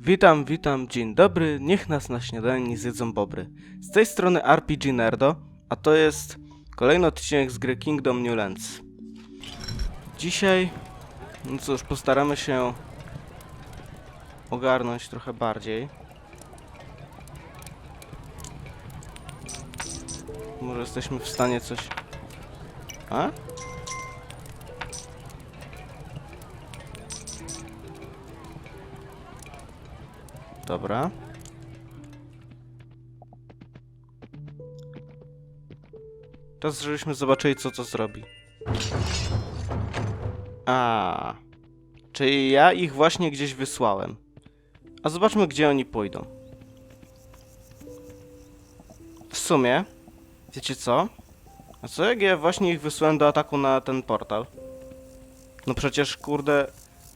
Witam, witam, dzień dobry, niech nas na śniadanie nie zjedzą bobry. Z tej strony RPG Nerdo, a to jest kolejny odcinek z gry Kingdom Newlands. Dzisiaj, no cóż, postaramy się ogarnąć trochę bardziej. Może jesteśmy w stanie coś... A? Dobra. Teraz, żebyśmy zobaczyli, co to zrobi. A, czyli ja ich właśnie gdzieś wysłałem. A zobaczmy, gdzie oni pójdą. W sumie, wiecie co? A co jak ja właśnie ich wysłałem do ataku na ten portal? No przecież, kurde,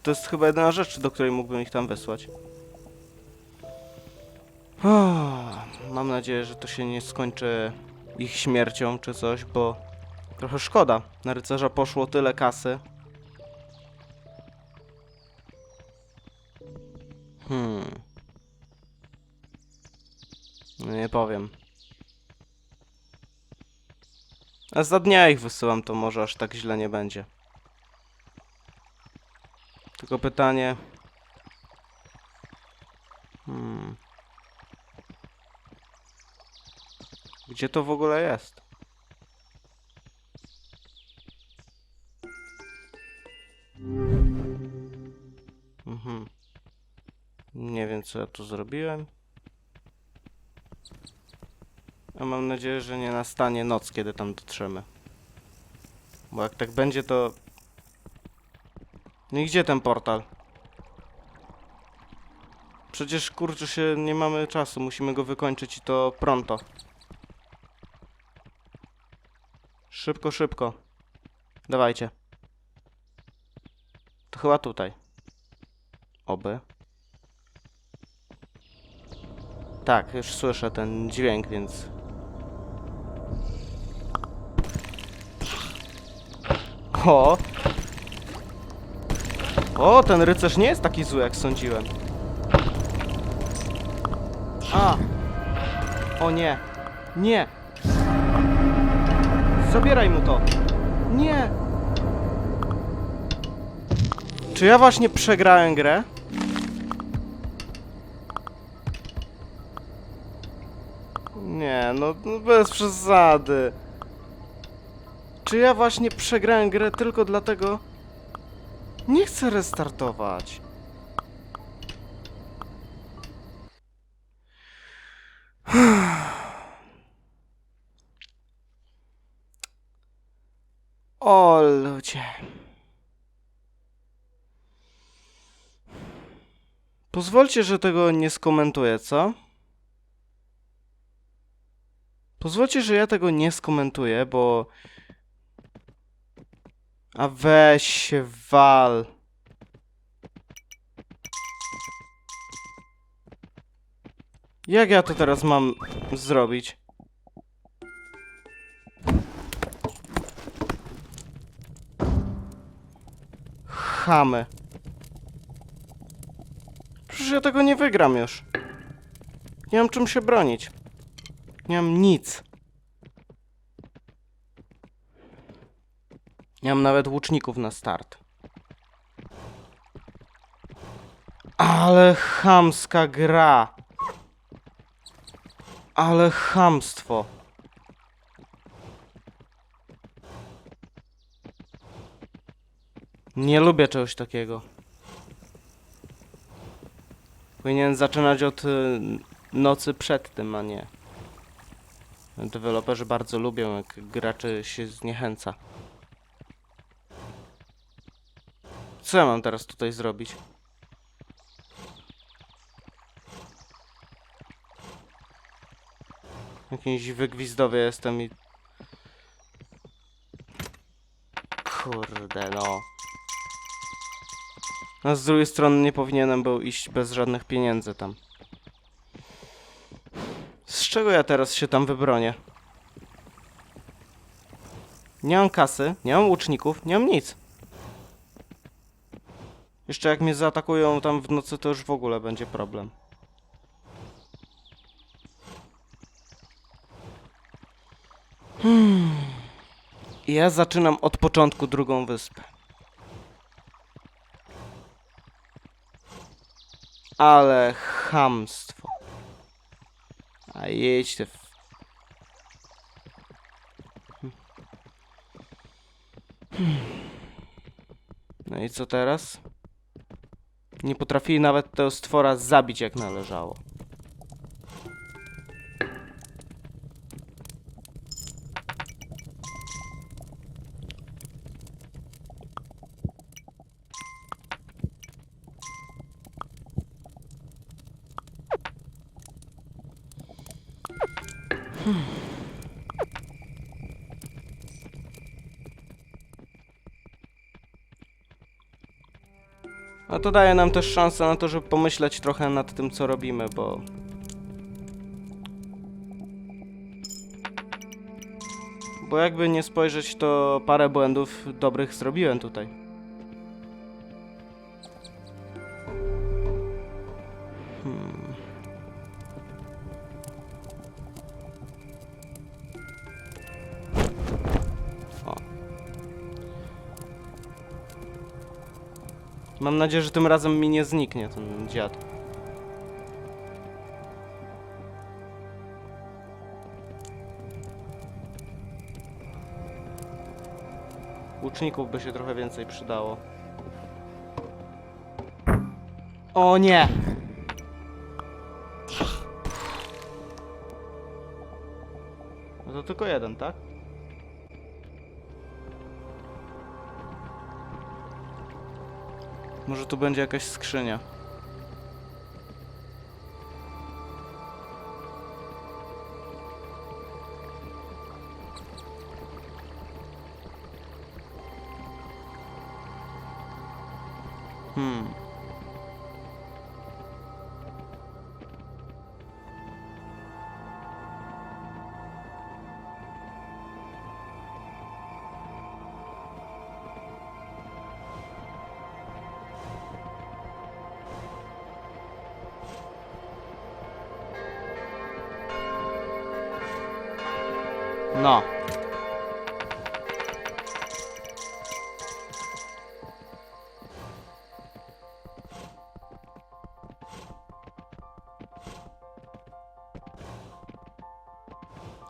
to jest chyba jedyna rzecz, do której mógłbym ich tam wysłać. Uff, Mam nadzieję, że to się nie skończy ich śmiercią czy coś, bo trochę szkoda. Na rycerza poszło tyle kasy. Hmm. No nie powiem. A za dnia ich wysyłam, to może aż tak źle nie będzie. Tylko pytanie. Gdzie to w ogóle jest? Mhm. Nie wiem, co ja tu zrobiłem. A mam nadzieję, że nie nastanie noc, kiedy tam dotrzemy. Bo jak tak będzie, to... No i gdzie ten portal? Przecież kurczę się, nie mamy czasu, musimy go wykończyć i to pronto. Szybko, szybko. Dawajcie. To chyba tutaj. Oby. Tak, już słyszę ten dźwięk, więc... O! O, ten rycerz nie jest taki zły, jak sądziłem. A! O nie! Nie! Zabieraj mu to! Nie! Czy ja właśnie przegrałem grę? Nie, no, no bez przesady. Czy ja właśnie przegrałem grę tylko dlatego? Nie chcę restartować. O ludzie. Pozwólcie, że tego nie skomentuję, co? Pozwólcie, że ja tego nie skomentuję, bo... A weź się wal. Jak ja to teraz mam zrobić? Chamy. Przecież ja tego nie wygram już. Nie mam czym się bronić. Nie mam nic. Nie mam nawet łuczników na start. Ale chamska gra. Ale chamstwo. Nie lubię czegoś takiego. Powinien zaczynać od y, nocy przed tym, a nie. Deweloperzy bardzo lubią, jak graczy się zniechęca. Co ja mam teraz tutaj zrobić? Jakiś wygwizdowy jestem i... Kurde no. A z drugiej strony nie powinienem był iść bez żadnych pieniędzy tam. Z czego ja teraz się tam wybronię? Nie mam kasy, nie mam łuczników, nie mam nic. Jeszcze jak mnie zaatakują tam w nocy, to już w ogóle będzie problem. Hmm. Ja zaczynam od początku drugą wyspę. Ale chamstwo. A jedź te... w-. No i co teraz? Nie potrafili nawet tego stwora zabić jak należało. No to daje nam też szansę na to, żeby pomyśleć trochę nad tym, co robimy, bo... Bo jakby nie spojrzeć, to parę błędów dobrych zrobiłem tutaj. Mam nadzieję, że tym razem mi nie zniknie ten dziad. Łuczników by się trochę więcej przydało. O nie! No to tylko jeden, tak? Może tu będzie jakaś skrzynia. No.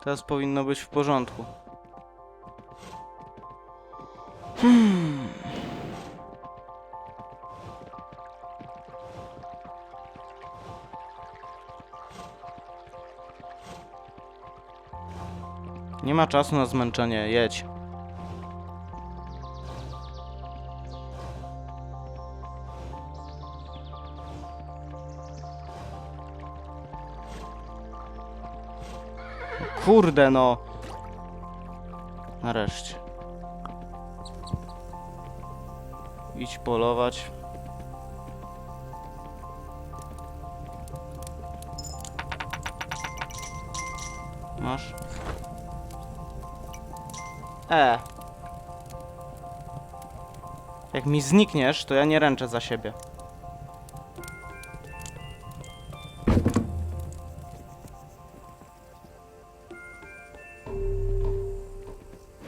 Teraz powinno być w porządku. Hmm. Nie ma czasu na zmęczenie, jedź. Kurde no. Nareszcie. Idź polować. Masz? E. Jak mi znikniesz, to ja nie ręczę za siebie.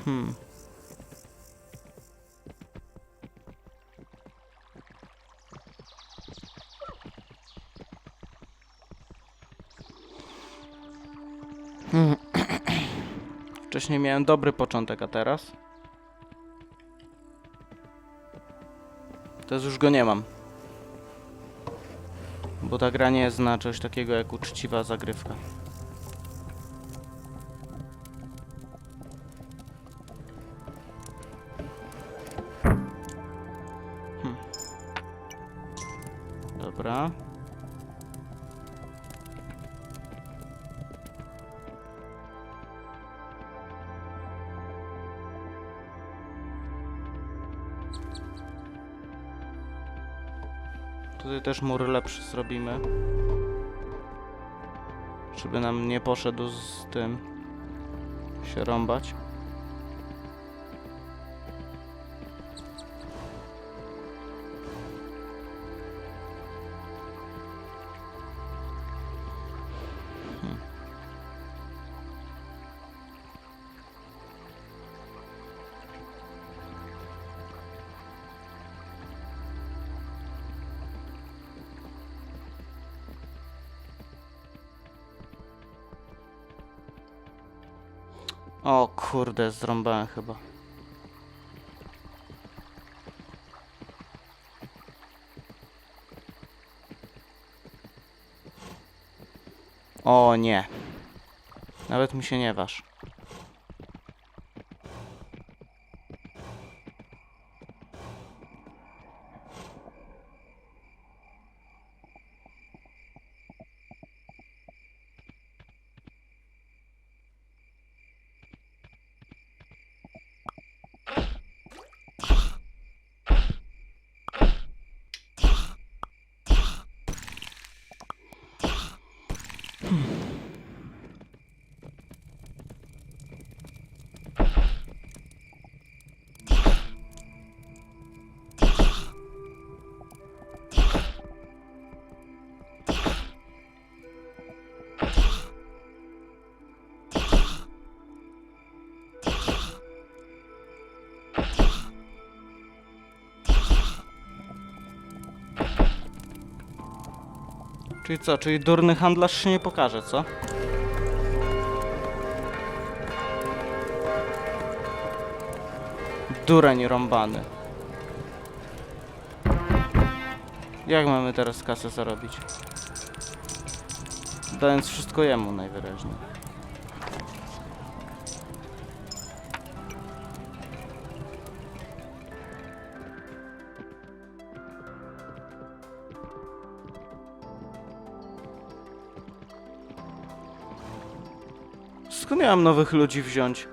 Hmm. Wcześniej miałem dobry początek, a teraz? Teraz już go nie mam. Bo ta gra nie zna czegoś takiego jak uczciwa zagrywka. Hm. Dobra. Też mur lepszy zrobimy. Żeby nam nie poszedł z tym się rąbać. Kurde, zrąbałem chyba. O nie. Nawet mi się nie waż. Czyli co, czyli durny handlarz się nie pokaże, co? Dureń rąbany. Jak mamy teraz kasę zarobić? Dając wszystko jemu najwyraźniej. Skąd miałem nowych ludzi wziąć?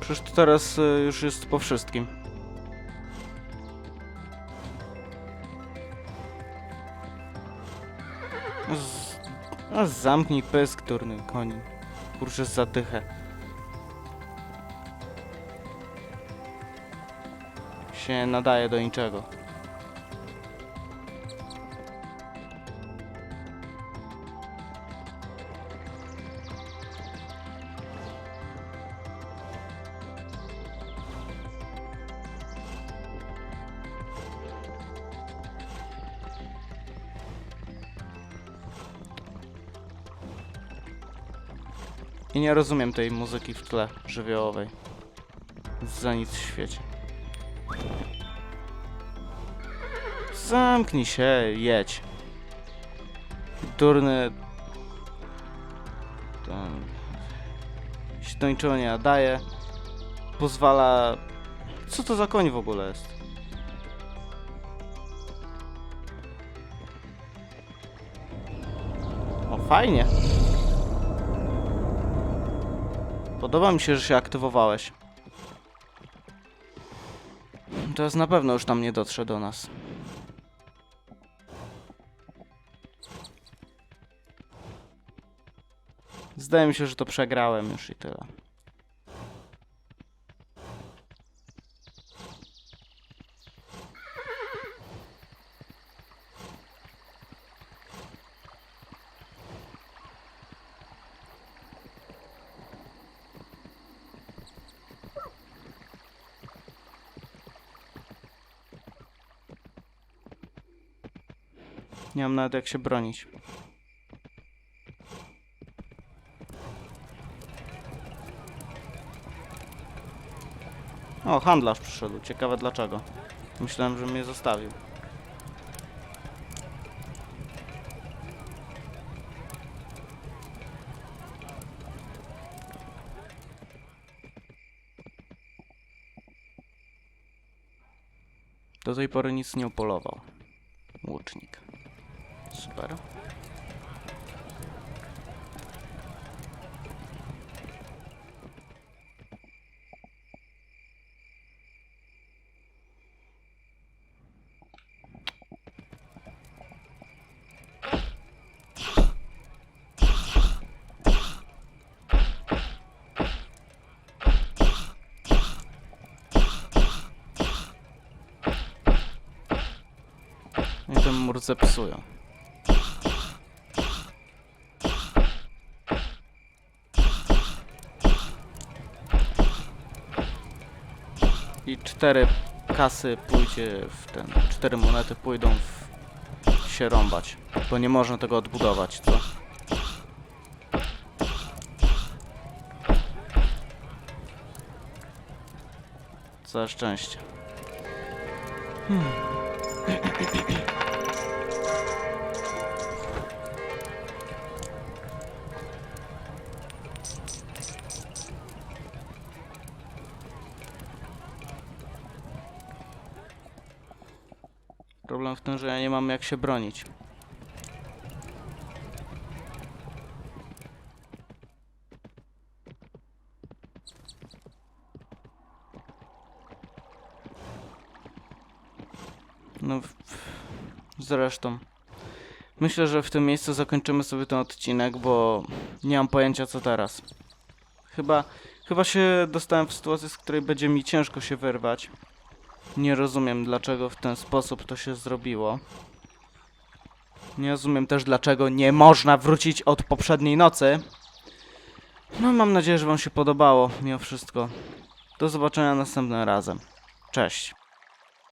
Przecież to teraz y, już jest po wszystkim. Z... A zamknij pysk, turny koni. Kurczę, zadychę. Się nie nadaje do niczego. I nie rozumiem tej muzyki w tle żywiołowej. Za nic w świecie. Zamknij się, jedź. Durny... Ten... Nie nadaje. Pozwala... Co to za koń w ogóle jest? O, fajnie. Podoba mi się, że się aktywowałeś. Teraz na pewno już tam nie dotrze do nas. Zdaje mi się, że to przegrałem już i tyle. Nie mam nawet jak się bronić. O, handlarz przyszedł. Ciekawe dlaczego. Myślałem, że mnie zostawił. Do tej pory nic nie upolował. Łucznik. Super. I ten mur. I cztery kasy pójdzie w ten... Cztery monety pójdą w... się rąbać. Bo nie można tego odbudować, co? Całe szczęście. Problem w tym, że ja nie mam jak się bronić. No, zresztą. Myślę, że w tym miejscu zakończymy sobie ten odcinek, bo nie mam pojęcia co teraz. Chyba, chyba się dostałem w sytuację, z której będzie mi ciężko się wyrwać. Nie rozumiem, dlaczego w ten sposób to się zrobiło. Nie rozumiem też, dlaczego nie można wrócić od poprzedniej nocy. No, mam nadzieję, że Wam się podobało, mimo wszystko. Do zobaczenia następnym razem. Cześć.